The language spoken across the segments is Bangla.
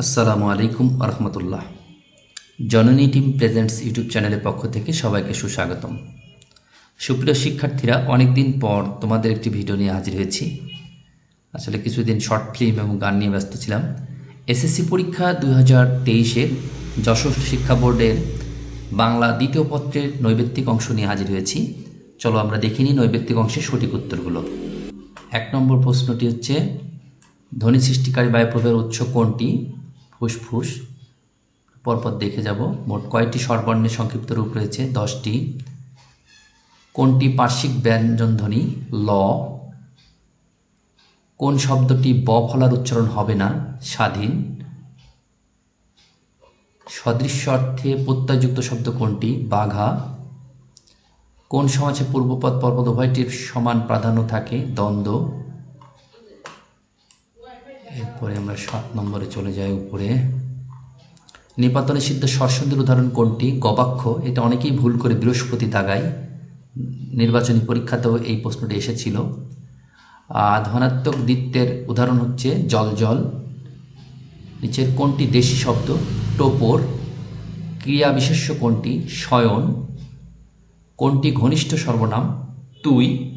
আসসালামু আলাইকুম রহমতুল্লাহ জননী টিম প্রেজেন্টস ইউটিউব চ্যানেলের পক্ষ থেকে সবাইকে সুস্বাগতম। সুপ্রিয় শিক্ষার্থীরা অনেক দিন পর তোমাদের একটি ভিডিও নিয়ে হাজির হয়েছি। আসলে কিছুদিন শর্ট ফিল্ম এবং গান নিয়ে ব্যস্ত ছিলাম। এসএসসি পরীক্ষা দুই হাজার তেইশের যশোর শিক্ষা বোর্ডের বাংলা দ্বিতীয় পত্রের নৈবেত্তিক অংশ নিয়ে হাজির হয়েছি। চলো আমরা দেখিনি নৈবেত্তিক অংশের সঠিক উত্তরগুলো। এক নম্বর প্রশ্নটি হচ্ছে, ধ্বনি সৃষ্টিকারী বায়ুপ্রবাহের উৎস কোনটি? ফুসফুস। পরপর দেখে যাব। মোট কয়টি স্বরবর্ণের সংক্ষিপ্ত রূপ রয়েছে? দশটি। কোনটি পার্শ্বিক ব্যঞ্জন ধ্বনি ল। কোন শব্দটি ব ফলার উচ্চারণ হবে না? স্বাধীন। সদৃশ্য অর্থে প্রত্যয়যুক্ত শব্দ কোনটি? বাঘা। কোন সমাজে পূর্বপদ পর্বত উভয়টির সমান প্রাধান্য থাকে? দ্বন্দ্ব। এরপরে আমরা সাত নম্বরে চলে যাই উপরে। নিপাতনে সিদ্ধ স্বরসন্ধির উদাহরণ কোনটি? গবাক্ষ। এটা অনেকেই ভুল করে বৃহস্পতি তাগায় নির্বাচনী পরীক্ষাতেও এই প্রশ্নটি এসেছিল। ধনাত্মক দ্বিত্বের উদাহরণ হচ্ছে জল জল। নিচের কোনটি দেশি শব্দ? টোপর। ক্রিয়া বিশেষ্য কোনটি? শয়ন। কোনটি ঘনিষ্ঠ সর্বনাম? তুই।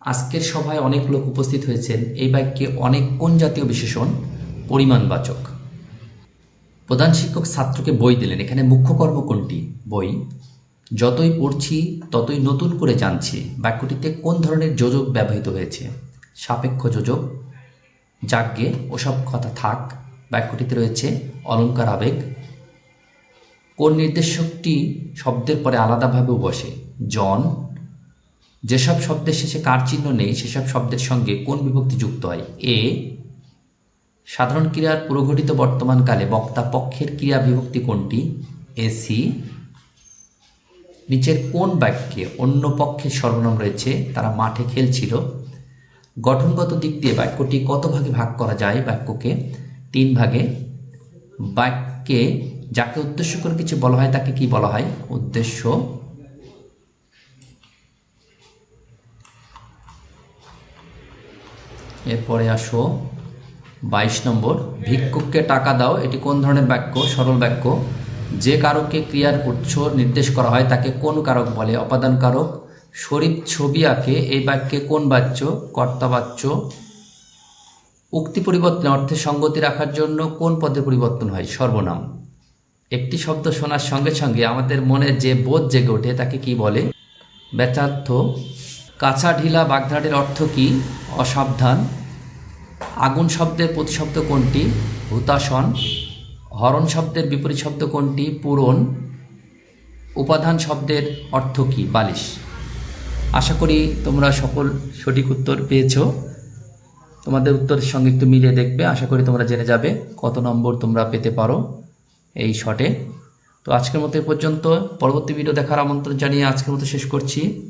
আজকের সভায় অনেক লোক উপস্থিত হয়েছেন। এই বাক্যে অনেক কোন জাতীয় বিশেষণ? পরিমাণবাচক। প্রধান শিক্ষক ছাত্রকে বই দিলেন। এখানে মুখ্য কর্ম কোনটি? বই। যতই পড়ছি, ততই নতুন করে জানছি। বাক্যটিতে কোন ধরনের যোজক ব্যবহৃত হয়েছে? সাপেক্ষ যোজক, যাজ্ঞে, ওসব কথা থাক। বাক্যটিতে রয়েছে অলঙ্কার আবেগ। কোন নির্দেশকটি শব্দের পরে আলাদাভাবেও বসে? জন যেসব শব্দের শেষে কার চিহ্ন নেই, সেসব শব্দের সঙ্গে কোন বিভক্তি যুক্ত হয়? এ, সাধারণ ক্রিয়ার পুরোঘটিত বর্তমানকালে বক্তা পক্ষের ক্রিয়া বিভক্তি কোনটি? এসি নিচের কোন বাক্যে অন্য পক্ষের সর্বনাম রয়েছে? তারা মাঠে খেলছিল। গঠনগত দিক দিয়ে বাক্যটি কত ভাগে ভাগ করা যায় বাক্যকে? তিন ভাগে। বাক্যে যাকে উদ্দেশ্য করে কিছু বলা হয়, তাকে কি বলা হয়? উদ্দেশ্য এরপরে আসো। বাইশ নম্বর, ভিক্ষুককে টাকা দাও, এটি কোন ধরনের বাক্য? সরল বাক্য। যে কারককে ক্রিয়ার উৎস নির্দেশ করা হয়, তাকে কোন কারক বলে? অপাদান কারক। শরীফ ছবি আঁকে, এই বাক্যে কোন বাচ্য? কর্তাবাচ্য উক্তি পরিবর্তন অর্থে সঙ্গতি রাখার জন্য কোন পদের পরিবর্তন হয়? সর্বনাম। একটি শব্দ শোনার সঙ্গে সঙ্গে আমাদের মনে যে বোধ জেগে ওঠে, তাকে কি বলে? ব্যথার্থ। কাঁচা ঢিলা বাগধাটের অর্থ কি? অসাবধান। আগুন শব্দের প্রতিশব্দ কোনটি? হুতাসন হরণ শব্দের বিপরীত শব্দ কোনটি? পূরণ। উপাদান শব্দের অর্থ কি? বালিশ। আশা করি তোমরা সকল সঠিক উত্তর পেয়েছ। তোমাদের উত্তরের সঙ্গে একটু মিলিয়ে দেখবে। আশা করি তোমরা জেনে যাবে কত নম্বর তোমরা পেতে পারো এই শটে। তো আজকের মতো এ পর্যন্ত। পরবর্তী ভিডিও দেখার আমন্ত্রণ জানিয়ে আজকের মতো শেষ করছি।